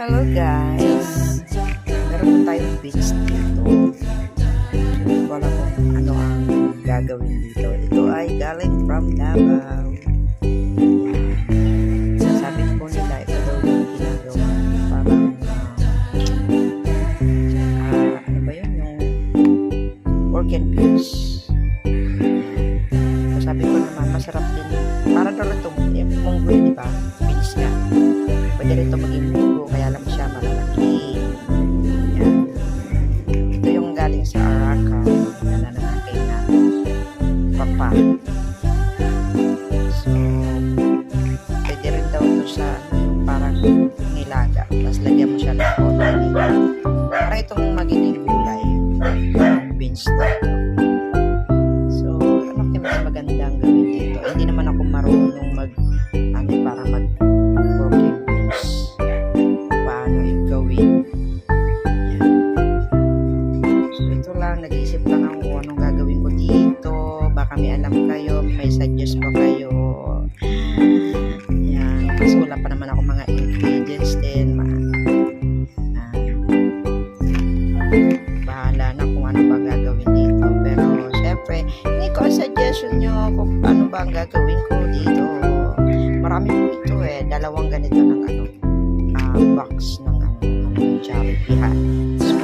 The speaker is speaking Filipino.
Hello guys! Meron tayong beach dito. Hindi ko kung ano ang gagawin dito. Ito ay galing from Davao. Sabi po nila, ito yung ginagawa. Ah, ano beach. So, sabi ko naman, masarap din. Para daw itong yung munggoy, di ba? Beach nga. Pwede rin ito maging munggo, kaya lang siya malalaki. Yan. Ito yung galing sa Araka na nananakay na papa. So, pwede rin daw ito sa parang nilaga. Tapos lagyan mo siya ng konti. Parang itong magiging gulay. Beans na Nag-iisip lang kung anong gagawin ko dito. Baka may alam kayo, may suggest pa kayo. Yan. Kasi wala pa naman ako mga ingredients din. Ma ah, bahala na kung ano ba gagawin dito. Pero, syempre, hindi ko suggestion nyo kung ano ba ang gagawin ko dito. Marami po ito eh. Dalawang ganito ng ano, ah, box ng ano, Jollibee. So,